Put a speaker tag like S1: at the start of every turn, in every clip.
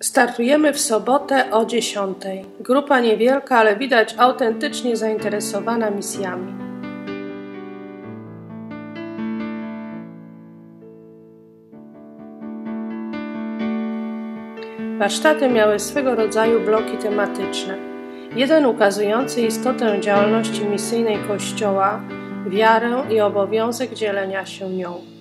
S1: Startujemy w sobotę o 10. Grupa niewielka, ale widać autentycznie zainteresowana misjami. Warsztaty miały swego rodzaju bloki tematyczne. Jeden ukazujący istotę działalności misyjnej Kościoła, wiarę i obowiązek dzielenia się nią.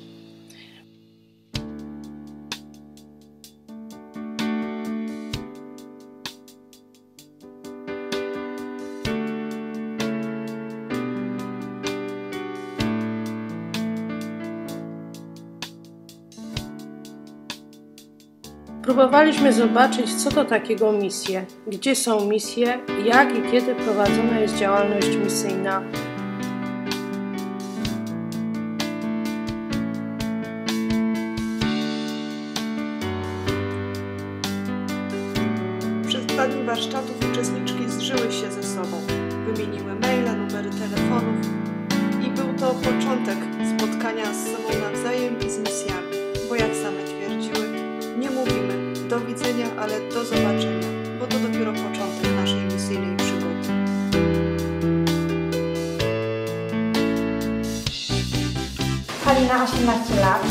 S1: Próbowaliśmy zobaczyć, co to takiego misje, gdzie są misje, jak i kiedy prowadzona jest działalność misyjna.
S2: Przez dwa warsztatów uczestniczki zżyły się ze sobą. Wymieniły maile, numery telefonów i był to początek spotkania z sobą do widzenia, ale do zobaczenia, bo to dopiero początek naszej misyjnej przygody.
S3: Halina, 18 lat.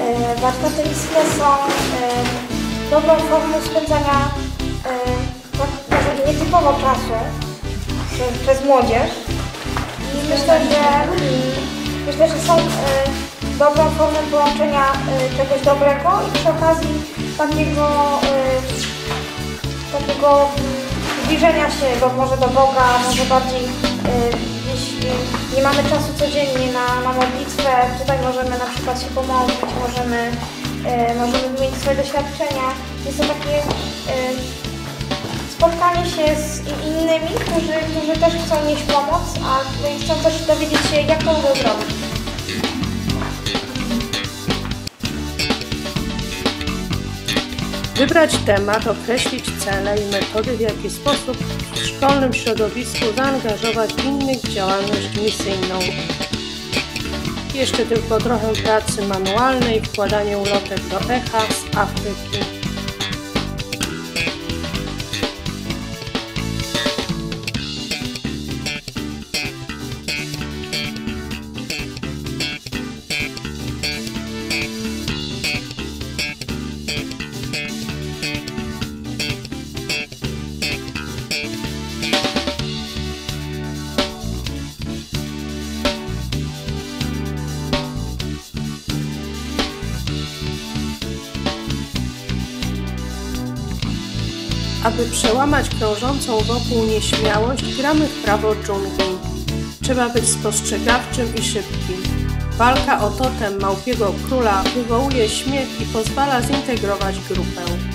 S3: E, Warsztaty misyjne są e, dobrą formą spędzania e, tak nietypowo czasu przez, przez młodzież. I myślę, że myślę, że są dobrą formą połączenia czegoś dobrego i przy okazji takiego, e, takiego zbliżenia się do, może do Boga, może bardziej e, jeśli nie mamy czasu codziennie na, na modlitwę, tutaj możemy na przykład się pomodlić, możemy, e, możemy wymienić swoje doświadczenia. Jest to takie spotkanie się z innymi, którzy, którzy też chcą nieść pomoc, a chcą też dowiedzieć się, jak to zrobić.
S1: Wybrać temat, określić cele i metody, w jaki sposób w szkolnym środowisku zaangażować innych w działalność misyjną. Jeszcze tylko trochę pracy manualnej, wkładanie ulotek do echa z Afryki. Aby przełamać krążącą wokół nieśmiałość, gramy w prawo dżungli. Trzeba być spostrzegawczym i szybkim. Walka o totem małpiego króla wywołuje śmiech i pozwala zintegrować grupę.